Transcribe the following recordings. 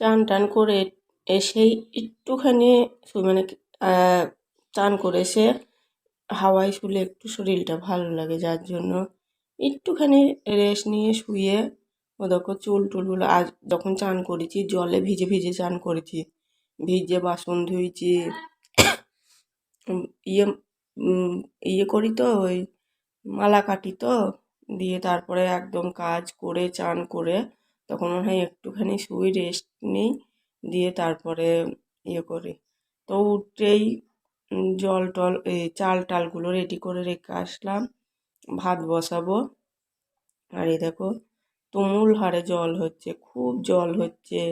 চান টান করে এসেই একটুখানি মানে চান করে এসে হাওয়ায় শুলে একটু শরীরটা ভালো লাগে, যার জন্য একটুখানি রেস্ট নিয়ে শুয়ে ও দেখো চুল টুলগুলো আজ যখন চান করেছি, জলে ভিজে ভিজে চান করেছি। ভিজে বাসন ধুয়েছি ইয়ে ইয়ে করি তো, ওই মালা কাটি তো, দিয়ে তারপরে একদম কাজ করে, চান করে তখন মনে হয় একটুখানি শুই রেস্ট নিই, দিয়ে তারপরে ইয়ে করি। তো উঠেই জল টল এই চাল টালগুলো রেডি করে রেখে আসলাম, ভাত বসাবো। আর এই দেখো, তুমুল হারে জল হচ্ছে, খুব জল হচ্ছে।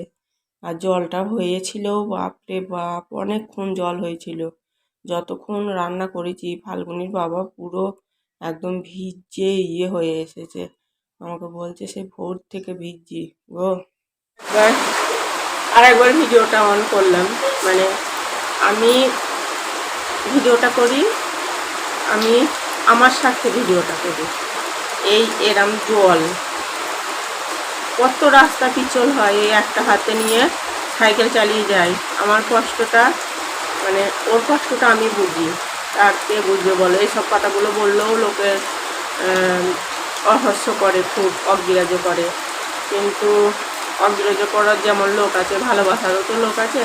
আর জলটা হয়েছিল, বাপরে বাপ, অনেকক্ষণ জল হয়েছিল। যতক্ষণ রান্না করেছি, ফাল্গুনির বাবা পুরো একদম ভিজে ইয়ে হয়ে এসেছে। আমাকে বলছে সে ভোর থেকে ভিজছি। গো। এবার আরেকবার ভিডিওটা অন করলাম। মানে আমি ভিডিওটা করি আমি আমার সাথে ভিডিওটা করি। এই এরম জল। কত রাস্তা পিছল হয় এই একটা হাতে নিয়ে সাইকেল চালিয়ে যাই আমার কষ্টটা মানে ওর কষ্টটা আমি বুঝি। আর কে বুঝবে বলো? এইসব কথাগুলো বললেও লোকে আহ, অহস্য করে, খুব অগ্রাহ্য করে। কিন্তু অগ্রাহ্য করার যেমন লোক আছে, ভালোবাসারও তো লোক আছে।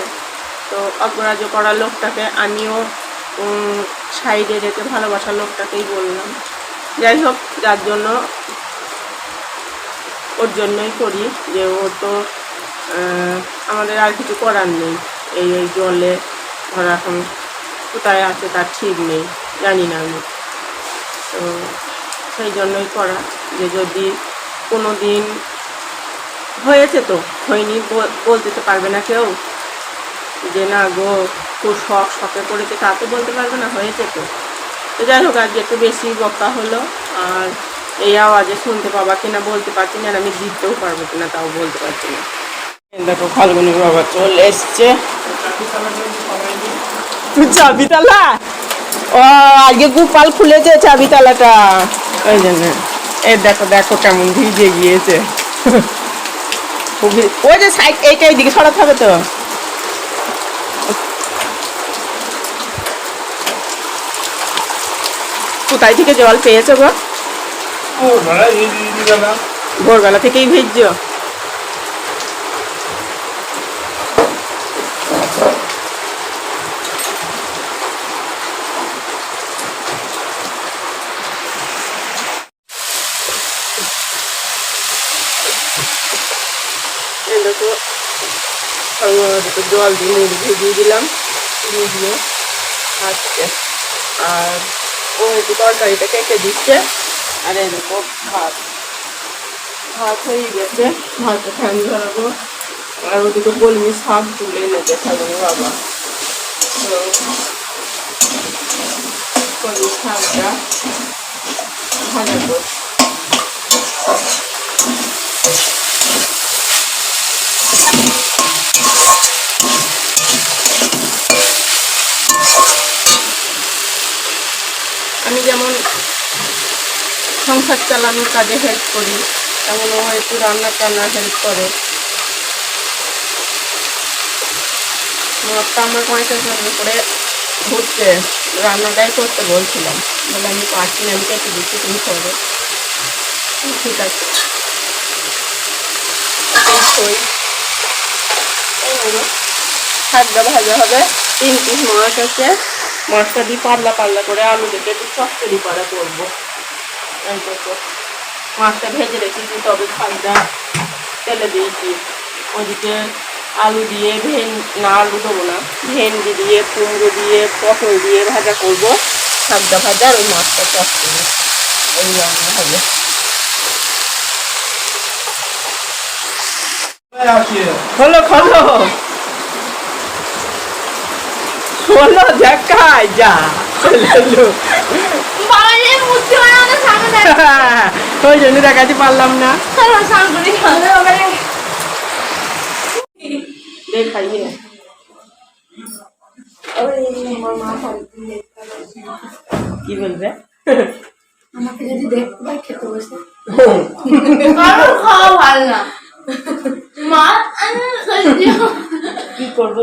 তো অগ্রাহ্য করার লোকটাকে আমিও সাইডে রেখে ভালোবাসার লোকটাকেই বললাম। যাই হোক, যার জন্য ওর জন্যই করি যে ও তো আমাদের আর কিছু করার নেই। এই এই জলে ধর এখন কোথায় আছে তার ঠিক নেই, জানি না আমি। তো সেই জন্যই করা যে যদি কোনো দিন হয়েছে তো, হয়নি বলতে তো পারবে না কেউ। যে না গো খুব শখ শখে করেছে তা তো বলতে পারবে না, হয়েছে তো। তো যাই হোক, আজকে একটু বেশি বকা হলো, আর এই আওয়াজে শুনতে পাবা কিনা বলতে পারছি না, আর আমি জিততেও পারব কিনা তাও বলতে পারছি না। দেখো, ফাল্গুনি বাবা চলে এসছে। চাবি তালা ও, আজকে গোপাল খুলেছে চাবি তালাটা ওই জন্য। এই দেখো দেখো কেমন ভিজে গিয়েছে। ওই যে সাইড এইটা এইদিকে সরাতে হবে তো। কোথায় থেকে জল পেয়েছ গো? ভোরবেলা থেকেই ভিজছো এই দেখো আমি জল দিয়ে মুড়ি ভিজিয়ে দিলাম দিয়ে খাচ্ছে আর ও একটু তরকারিটা কেটে দিচ্ছে। আর দেখো, ভাত। ভাত হয়ে গেছে। ভাতটা ফ্যান ধরাবো। আর ওদিকে কলমি শাক তুলে এনেছে খাব বাবা। তো শাকটা ভাজা আমি যেমন সংসার চালানোর কাজে হেল্প করি। তেমন ও একটু রান্না টান্নার হেল্প করে। মাপটা আমার পঁয়ত্রিশ নম্বর করে ঘুরছে রান্নাটাই করতে বলছিলাম। বলে আমি পারছি না, আমি কেটে দিচ্ছি তুমি করো ঠিক আছে। শাকটা ভাজা হবে। তিন পিস মাছ আছে। মাছটা দিয়ে পাতলা পাতলা করে আলু দেখে একটু চচ্চড়ি করা করব। মাছটা ভেজে রেখেছি, তবে শাকটা তেলে দিয়েছি। ওদিকে আলু দিয়ে ভেন, না, আলু দেবো না, ভেন্ডি দিয়ে, কুমড়ো দিয়ে, পটল দিয়ে ভাজা করব। শাকটা ভাজা আর ওই মাছটা চচ্চড়ি এই রান্না হবে। হলো খলো। হলো দেখায় যা। চলে ওই জন্য দেখাতে পারলাম না। দেখাই কি বলবে? আমাকে যদি দেখতে পাই খেতে বসে। খাওয়া ভালো না। মা কি করব?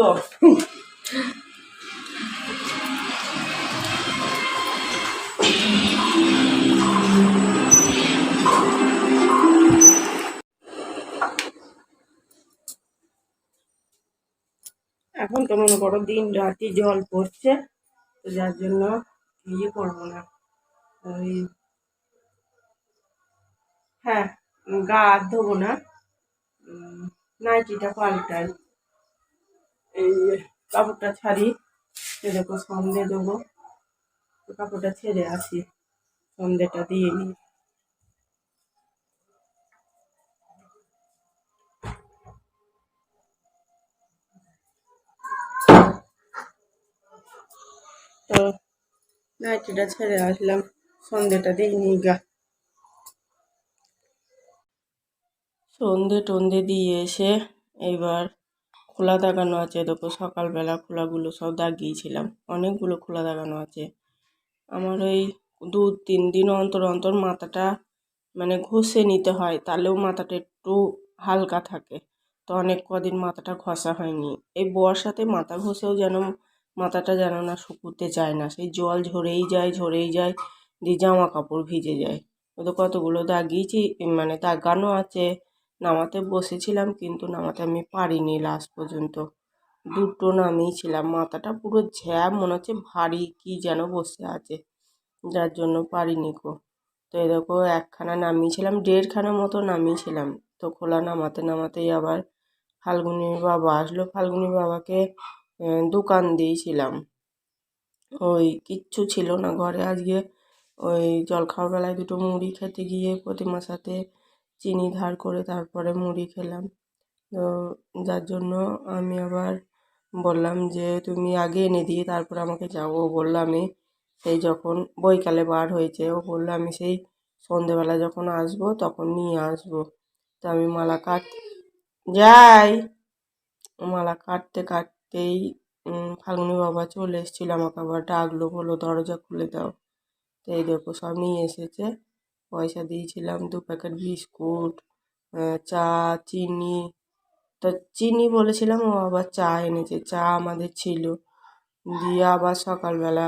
এখন তো মনে করো দিন রাতি জল পড়ছে, তো যার জন্য ইয়ে করব না। ওই হ্যাঁ গা হাত ধোবো না। নাইটিটা পাল্টাই। এই কাপড়টা ছাড়ি দেখো সন্ধে দেবো। কাপড়টা ছেড়ে আসি, সন্ধেটা দিয়ে নিই। তো নাইটিটা ছেড়ে আসলাম। সন্ধেটা দিয়ে নিই গা। সন্ধে টন্ধে দিয়ে এসে এবার খোলা দাগানো আছে। দেখো সকালবেলা খোলাগুলো সব দাগিয়েছিলাম। অনেকগুলো খোলা দাগানো আছে। আমার ওই দু তিন দিন অন্তর অন্তর মাথাটা মানে ঘষে নিতে হয়, তাহলেও মাথাটা একটু হালকা থাকে। তো অনেক কদিন মাথাটা ঘষা হয়নি। এই বর্ষাতে মাথা ঘষেও যেন মাথাটা যেন না শুকুতে চায় না। সেই জল ঝরেই যায় ঝরেই যায়, দিয়ে জামা কাপড় ভিজে যায়। ও তো কতগুলো দাগিয়েছি মানে দাগানো আছে। নামাতে বসেছিলাম, কিন্তু নামাতে আমি পারিনি লাস্ট পর্যন্ত। দুটো নামিয়েছিলাম, মাথাটা পুরো ঝ্যাপ মনে হচ্ছে ভারী কি যেন বসে আছে। যার জন্য পারিনি কো তো দেখো, একখানা নামিয়েছিলাম, দেড়খানা মতো নামিয়েছিলাম। তো খোলা নামাতে, নামাতেই আবার ফাল্গুনির বাবা আসলো। ফাল্গুনির বাবাকে দোকান দিয়েছিলাম। ওই কিচ্ছু ছিল না ঘরে। আজকে ওই জল খাওয়ার বেলায় দুটো মুড়ি খেতে গিয়ে প্রতিমার সাথে চিনি ধার করে তারপরে মুড়ি খেলাম। তো যার জন্য আমি আবার বললাম যে, তুমি আগে এনে দিয়ে তারপর আমাকে ও বলল, আমি সেই যখন বৈকালে বার হয়েছে। ও বলল, আমি সেই সন্ধেবেলা যখন আসব তখন নিয়ে আসব। তো আমি মালা কাট, যাই, মালা কাটতে কাটতেই উম, ফাল্গুনি বাবা চলে এসেছিল আমাকে আবার ডাকলো বলল দরজা খুলে দাও। তো এই দেখো সব নিয়ে এসেছে। পয়সা দিয়েছিলাম দু প্যাকেট বিস্কুট চা চিনি। তো চিনি বলেছিলাম ও আবার চা এনেছে চা আমাদের ছিল। দিয়ে আবার সকালবেলা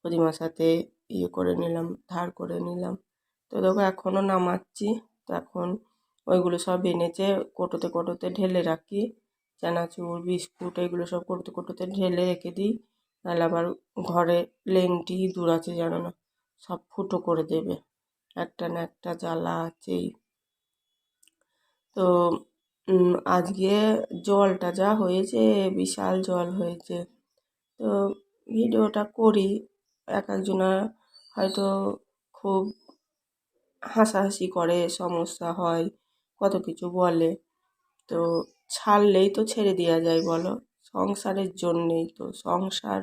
প্রতিমার সাথে ইয়ে করে নিলাম ধার করে নিলাম। তো দেখো এখনও নামাচ্ছি। তো এখন ওইগুলো সব এনেছে কোটোতে কোটোতে ঢেলে রাখি। চানাচুর, বিস্কুট, এগুলো সব করতে কোটোতে ঢেলে রেখে দিই। নাহলে আবার ঘরে লেংটি দূর আছে জানো না, সব ফুটো করে দেবে। একটা না একটা জ্বালা আছেই। তো আজকে জলটা যা হয়েছে, বিশাল জল হয়েছে। তো, ভিডিওটা করি। এক একজনা হয়তো খুব হাসাহাসি করে, সমস্যা হয়, কত কিছু বলে। তো ছাড়লেই তো ছেড়ে দেওয়া যায় বলো। সংসারের জন্যেই তো সংসার